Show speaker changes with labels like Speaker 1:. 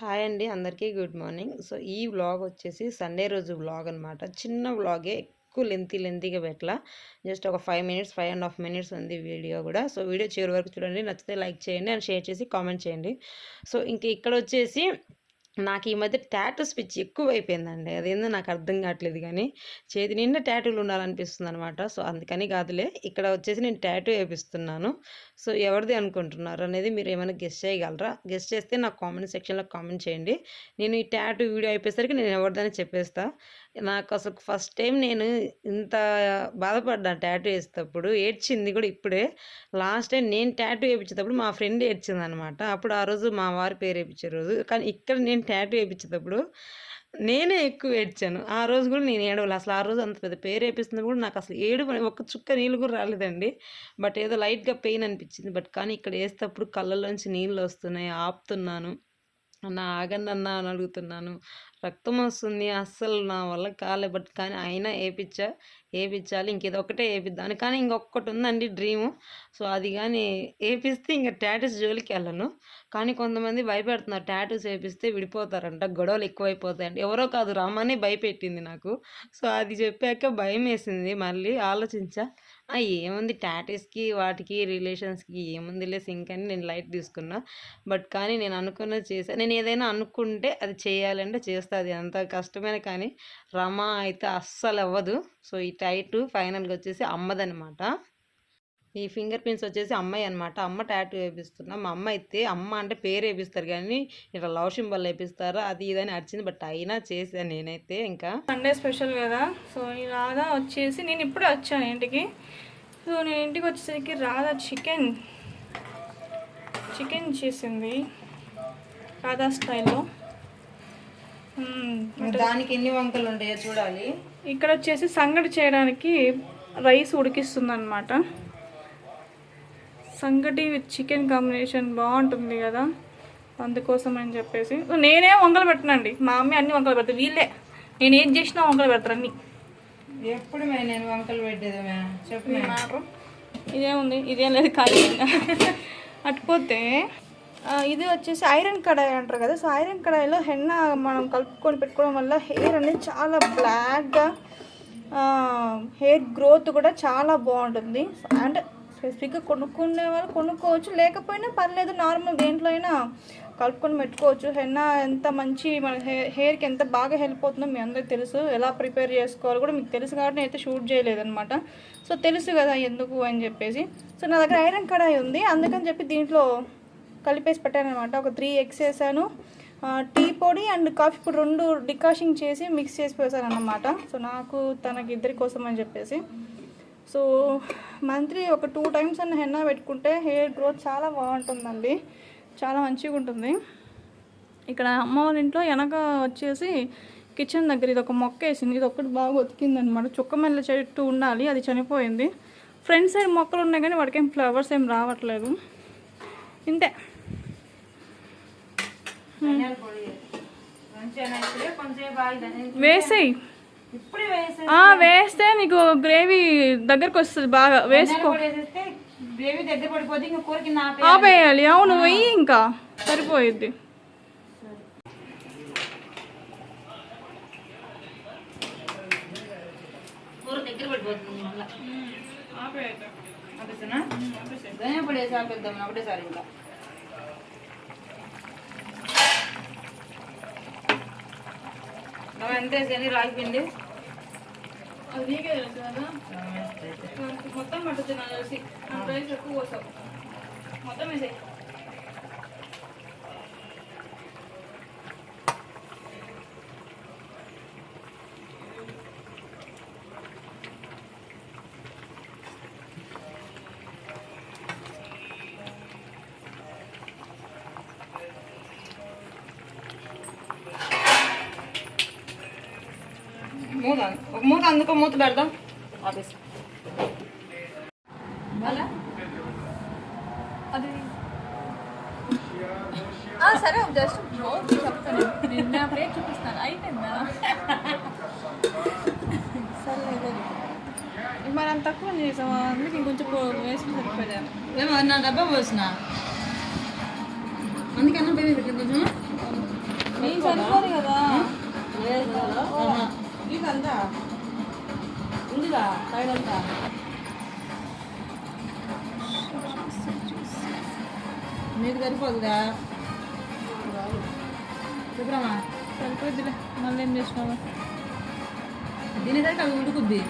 Speaker 1: Hi అండి అందరికీ good morning. So ఈ వ్లాగ్ వచ్చేసి సండే రోజు వ్లాగ్ అనమాట చిన్న వ్లాగే ఎక్కువ లెంతీ లెంతీగా పెట్టలా. జస్ట్ ఒక five minutes five and half minutes ఉంది వీడియో కూడా. సో వీడియో చివరి వరకు చూడండి. నచ్చితే లైక్ చేయండి అండ్ షేర్ చేసి కామెంట్ చేయండి. సో ఇంక ఇక్కడ వచ్చేసి నాకు ఈ మధ్య ట్యాటూ స్పిచ్ ఎక్కువ అయిపోయిందండి అదేందో నాకు అర్థం కావట్లేదు కానీ చేతి నిండా ట్యాటూలు ఉండాలనిపిస్తుంది అనమాట సో అందుకని కాదులే ఇక్కడ వచ్చేసి నేను ట్యాటూ వేపిస్తున్నాను. సో ఎవరిది అనుకుంటున్నారు అనేది మీరు ఏమైనా గెస్ట్ చేయగలరా? గెస్ట్ చేస్తే నాకు కామెంట్ సెక్షన్లో కామెంట్ చేయండి. నేను ఈ ట్యాటూ వీడియో అయిపోయేసరికి నేను ఎవరిదని చెప్పేస్తా. నాకు అసలు ఫస్ట్ టైం నేను ఇంత బాధపడ్డా ట్యాటూ వేసేటప్పుడు. ఏడ్చింది కూడా ఇప్పుడే. లాస్ట్ టైం నేను ట్యాటూ వేయించేటప్పుడు మా ఫ్రెండ్ ఏడ్చింది అనమాట అప్పుడు ఆ రోజు మా వారి పేరు వేయించే రోజు. కానీ ఇక్కడ నేను ట్యాటూ వేయించేటప్పుడు నేనే ఎక్కువ ఏడ్చాను. ఆ రోజు కూడా నేను ఏడవాలి. అసలు ఆ రోజు అంత పెద్ద పేరు వేపిస్తుంది కూడా నాకు అసలు ఏడు ఒక్క చుక్క నీళ్ళు కూడా రాలేదండి. బట్ ఏదో లైట్గా పెయిన్ అనిపించింది. బట్ కానీ ఇక్కడ వేసేటప్పుడు కళ్ళలోంచి నీళ్ళు వస్తున్నాయి. ఆపుతున్నాను. అన్న ఆగండి అన్న అని అడుగుతున్నాను. రక్తం వస్తుంది అస్సలు నా వల్ల కాలే. బట్ కానీ అయినా వేయించా వేయించాలి ఇంకేదో ఒకటే వేపిద్దాను కానీ ఇంకొకటి ఉందండి డ్రీము. సో అది కానీ వేపిస్తే ఇంకా టాటూస్ జోలికి వెళ్ళను. కానీ కొంతమంది భయపెడుతున్నారు. టాటూస్ వేపిస్తే విడిపోతారంట. గొడవలు ఎక్కువైపోతాయండి. ఎవరో కాదు రమ్మని భయపెట్టింది నాకు. సో అది చెప్పాక భయం వేసింది మళ్ళీ ఆలోచించా. ఏముంది టాటూస్కి వాటికి రిలేషన్స్కి ఏముందిలే సింక్ అని నేను లైట్ తీసుకున్నా. బట్ కానీ నేను అనుకున్నది చేసా నేను ఏదైనా అనుకుంటే అది చేయాలంటే చేస్తాను చేస్తుంది. అంత కష్టమైన కానీ రమ అయితే అస్సలు అవ్వదు సో ఈ టైట్ ఫైనల్గా వచ్చేసి అమ్మదనమాట ఈ ఫింగర్ ప్రింట్స్ వచ్చేసి అమ్మాయి అనమాట అమ్మ టాటూ వేపిస్తున్నా. మా అమ్మ అయితే అమ్మ అంటే పేరు వేపిస్తారు కానీ ఇట్లా లవ్ సింబల్ వేపిస్తారు అది ఇదని అడిచింది బట్ అయినా చేసాను నేనైతే ఇంకా.
Speaker 2: సండే స్పెషల్ కదా. సో ఈ రాధా వచ్చేసి నేను ఇప్పుడే వచ్చాను ఇంటికి. సో నేను ఇంటికి వచ్చేసరికి రాధా చికెన్ చికెన్ చేసింది రాధా స్టైల్లో.
Speaker 1: దానికి ఎన్ని వంకలు ఉంటాయో చూడాలి.
Speaker 2: ఇక్కడ వచ్చేసి సంగటి చేయడానికి రైస్ ఉడికిస్తుంది అనమాట సంగటి విత్ చికెన్ కాంబినేషన్ బాగుంటుంది కదా. అందుకోసం అని చెప్పేసి. నేనే వంకలు పెట్టనండి. మా అమ్మ అన్ని వంకలు పెడతాను వీళ్ళే. నేను ఏం చేసినా వంకలు పెడతారు అన్ని.
Speaker 1: ఎప్పుడు నేను వంకలు పెట్టేది చెప్పు.
Speaker 2: మ్యాటర్ ఇదేముంది? ఇదేం లేదు ఖాళీ అటుపోతే ఇది వచ్చేసి ఐరన్ కడాయి అంటారు కదా. సో ఐరన్ కడాయిలో హెన్న మనం కలుపుకొని పెట్టుకోవడం వల్ల హెయిర్ అనేది చాలా బ్లాక్గా హెయిర్ గ్రోత్ కూడా చాలా బాగుంటుంది. అంటే స్పెసిఫిక్గా కొనుక్కునే వాళ్ళు కొనుక్కోవచ్చు. లేకపోయినా పర్లేదు నార్మల్ దేంట్లో అయినా కలుపుకొని పెట్టుకోవచ్చు. హెన్న ఎంత మంచి మన హెయిర్ హెయిర్కి ఎంత బాగా హెల్ప్ అవుతుందో మీ అందరికీ తెలుసు. ఎలా ప్రిపేర్ చేసుకోవాలో కూడా మీకు తెలుసు కాబట్టి నేనైతే షూట్ చేయలేదన్నమాట. సో తెలుసు కదా ఎందుకు అని చెప్పేసి. సో నా దగ్గర ఐరన్ కడాయి ఉంది. అందుకని చెప్పి దీంట్లో కలిపేసి పెట్టాను అనమాట ఒక త్రీ ఎగ్స్ వేసాను. టీ పొడి అండ్ కాఫీ పొడి రెండు డికాషింగ్ చేసి మిక్స్ చేసి వేసాను అనమాట సో నాకు తనకి ఇద్దరి కోసం అని చెప్పేసి. సో మంత్లీ ఒక టూ టైమ్స్ అన్న హెన్నా పెట్టుకుంటే హెయిర్ గ్రోత్ చాలా బాగుంటుందండి. చాలా మంచిగా ఉంటుంది. ఇక్కడ అమ్మ వాళ్ళ ఇంట్లో వెనక వచ్చేసి కిచెన్ దగ్గర ఇది ఒక మొక్క వేసింది. ఇది ఒకటి బాగా బతికింది అనమాట చుక్కమెల్ల చెట్టు ఉండాలి అది చనిపోయింది. ఫ్రంట్ సైడ్ మొక్కలు ఉన్నాయి కానీ వాడికేం ఏం ఫ్లవర్స్ ఏం రావట్లేదు. ఇంతే. వేసేయి. వేస్తే నీకు గ్రేవీ దగ్గరకు వస్తుంది బాగా. వేసుకో. ఆపేయాలి. అవును వెయ్యి ఇంకా. సరిపోయిద్ది.
Speaker 1: కూర ఆపేసానా? ధనియా పొడి వేసి ఆపేద్దాం ఒకటేసారి ఇంకా. నువ్వు ఎంత వేసేది? రాగి పిండి?
Speaker 2: అది నీకే తెలుసు కదా. మొత్తం తెలిసి. రైస్ ఎక్కువ కోసం మొత్తం వేసేయి.
Speaker 1: మూత ఒక మూత అందుకో మూత పెడదాం. అలా?
Speaker 2: అది సరే జస్ట్ చెప్తాను. నేను నా ప్లేట్ చూపిస్తాను. అయిపోయిందా? అంత తక్కువ చేసాము అందుకే ఇంకొంచెం వేసి సరిపోయాను
Speaker 1: ఏమో నా డబ్బా పోసిన. అందుకన్నా బేబీ కొంచెం
Speaker 2: సరిపోదు? కదా.
Speaker 1: ఇదంతా ఉందిగా సైడ్ అంతా నీకు సరిపోతుందా చెప్పరామా
Speaker 2: సరిపోద్దిలే మళ్ళీ ఏం చేసినావు?
Speaker 1: దీని దగ్గర అది ఉడుకుద్ది.